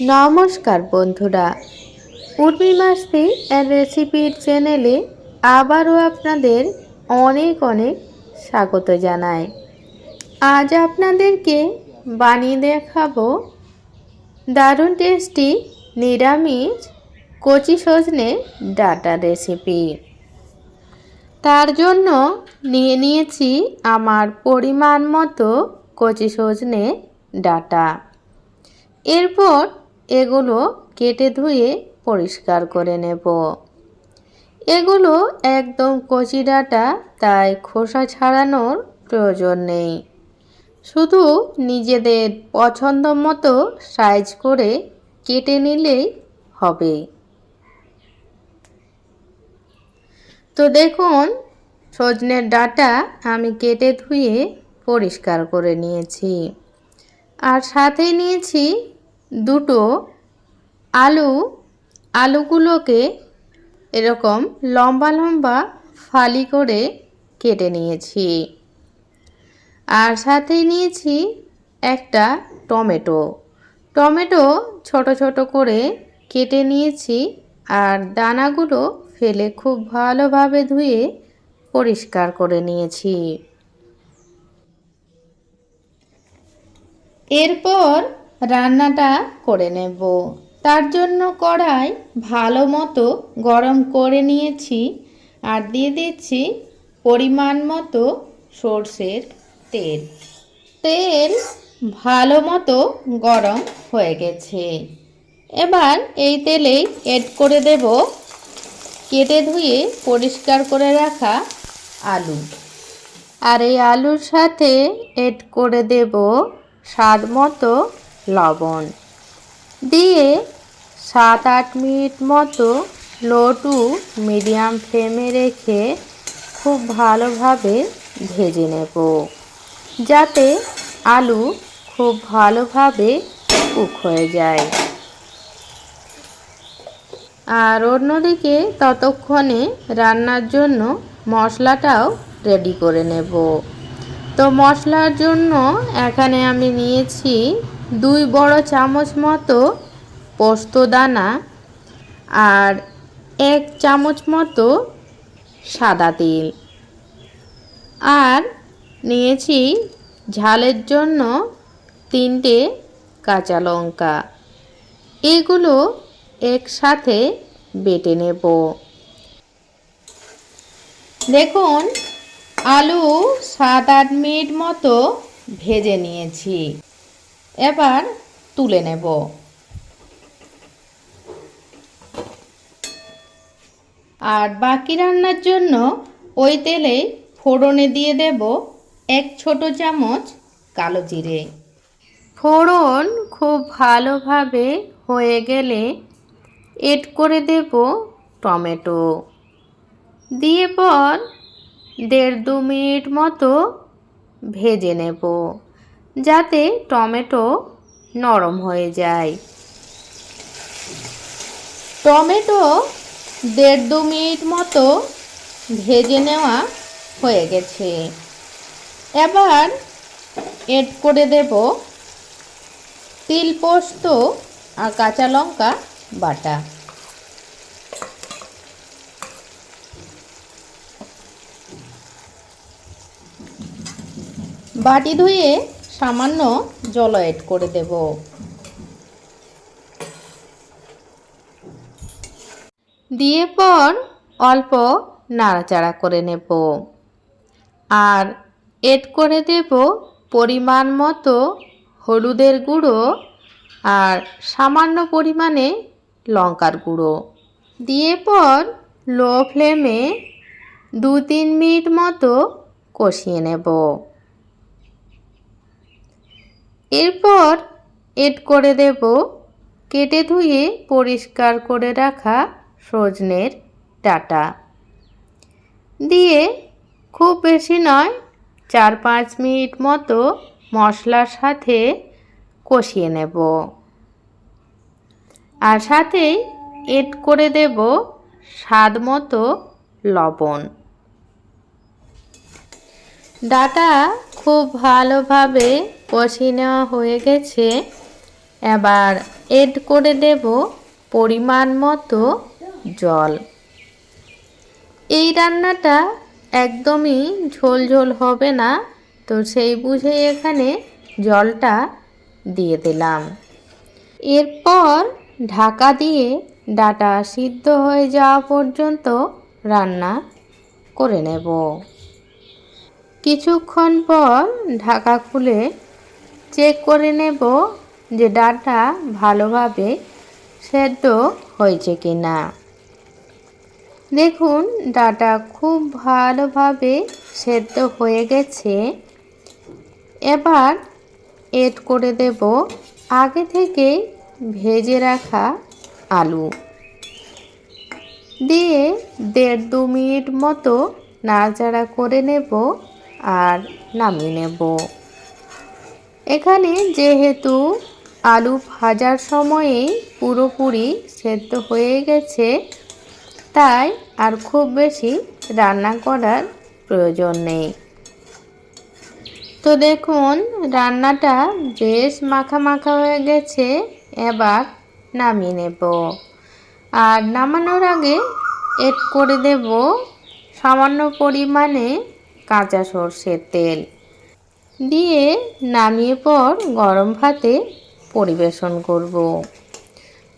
নমস্কার বন্ধুরা। উর্মি মাস্তি অ্যান্ড রেসিপির চ্যানেলে আবারও আপনাদের অনেক অনেক স্বাগত জানাই। আজ আপনাদেরকে বানিয়ে দেখাবো দারুণ টেস্টি নিরামিষ কচি সজনে ডাটা রেসিপি। তার জন্য নিয়ে নিয়েছি আমার পরিমাণ মতো কচি সজনে ডাটা। এরপর এগুলো কেটে ধুয়ে পরিষ্কার করে নেব। এগুলো একদম কচি ডাটা, তাই খোসা ছাড়ানোর প্রয়োজন নেই। শুধু নিজেদের পছন্দ মতো সাইজ করে কেটে নিলেই হবে। তো দেখুন, সজনের ডাটা আমি কেটে ধুয়ে পরিষ্কার করে নিয়েছি। আর সাথে নিয়েছি দুটো আলু, আলুগুলোকে এরকম লম্বা লম্বা ফালি করে কেটে নিয়েছি। আর সাথে নিয়েছি একটা টমেটো। টমেটো ছোট ছোট করে কেটে নিয়েছি আর দানাগুলো ফেলে খুব ভালোভাবে ধুয়ে পরিষ্কার করে নিয়েছি। এরপর রান্নাটা করে নেব। তার জন্য কড়াই ভালো মতো গরম করে নিয়েছি আর দিয়ে দিচ্ছি পরিমাণ মতো সর্ষের তেল। তেল ভালো মতো গরম হয়ে গেছে। এবার এই তেলেই এড করে দেব কেটে ধুয়ে পরিষ্কার করে রাখা আলু। আর এই আলুর সাথে এড করে দেব স্বাদ মতো লবণ। দিয়ে সাত আট মিনিট মতো লো টু মিডিয়াম ফ্লেমে রেখে খুব ভালোভাবে ভেজে নেব। যাতে আলু খুব ভালোভাবে কুক হয়ে যায়। আর অন্যদিকে ততক্ষণে রান্নার জন্য মশলাটাও রেডি করে নেব। তো মশলার জন্য এখানে আমি নিয়েছি দুই বড় চামচ মতো পোস্ত দানা আর এক চামচ মতো সাদা তেল। আর নিয়েছি ঝালের জন্য তিনটে কাঁচা লঙ্কা। এগুলো একসাথে বেটে নেব। দেখুন, আলু সাত আট মিনিট মতো ভেজে নিয়েছি। এবার তুলে নেব। আর বাকি রান্নার জন্য ওই তেলে ফোড়নে দিয়ে দেব এক ছোট চামচ কালো জিরে। ফোড়ন খুব ভালোভাবে হয়ে গেলে এড করে দেব টমেটো। দিয়ে পর দেড় দু মিনিট মতো ভেজে নেব। যাতে টমেটো নরম হয়ে যায়। টমেটো দেড় দু মিনিট মতো ভেজে নেওয়া হয়ে গেছে। এবার এড করে দেব তিল পোস্ত আর কাঁচা লঙ্কা বাটা। বাটি ধুয়ে সামান্য জল এড করে দেব। দিয়ে পর অল্প নাড়াচাড়া করে নেব। আর এড করে দেব পরিমাণ মতো হলুদের গুঁড়ো আর সামান্য পরিমাণে লঙ্কার গুঁড়ো। দিয়ে পর লো ফ্লেমে দু তিন মিনিট মতো কষিয়ে নেব। এরপর এড করে দেব কেটে ধুয়ে পরিষ্কার করে রাখা সজনের ডাটা। দিয়ে খুব বেশি নয়, চার পাঁচ মিনিট মতো মশলার সাথে কষিয়ে নেব। আর সাথেই এড করে দেব স্বাদ মতো লবণ। ডাটা খুব ভালোভাবে কষিয়ে নেওয়া হয়ে গেছে। এবার এড করে দেব পরিমাণ মতো জল। এই রান্নাটা একদমই ঝোল ঝোল হবে না। তো সেই বুঝেই এখানে জলটা দিয়ে দিলাম। এরপর ঢাকা দিয়ে ডাটা সিদ্ধ হয়ে যাওয়া পর্যন্ত রান্না করে নেব। কিছুক্ষণ পর ঢাকা খুলে চেক করে নেব যে ডাটা ভালোভাবে সেদ্ধ হয়েছে কি না দেখুন, ডাটা খুব ভালোভাবে সেদ্ধ হয়ে গেছে। এবার এড করে দেব আগে থেকে ভেজে রাখা আলু। দিয়ে দেড় দু মিনিট মতো নাড়াচাড়া করে নেব আর নামিয়ে নেব। এখানে যেহেতু আলু ভাজার সময়েই পুরোপুরি সেদ্ধ হয়ে গেছে, তাই আর খুব বেশি রান্না করার প্রয়োজন নেই। তো দেখুন, রান্নাটা বেশ মাখা মাখা হয়ে গেছে, এবার নামিয়ে নেব। আর নামানোর আগে এড করে দেব সামান্য পরিমাণে কাঁচা সর্ষের তেল। দিয়ে নামিয়ে পর গরম ভাতে পরিবেশন করব।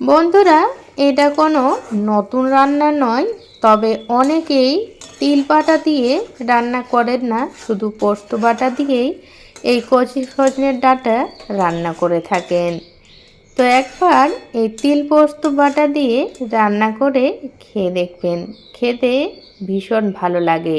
বন্ধুরা, এটা কোনো নতুন রান্না নয়, তবে অনেকেই তিল পাটা দিয়ে রান্না করেন না, শুধু পোস্ত বাটা দিয়েই এই কচি সজনের ডাটা রান্না করে থাকেন। তো একবার এই তিল পোস্ত বাটা দিয়ে রান্না করে খেয়ে দেখবেন, খেতে ভীষণ ভালো লাগে।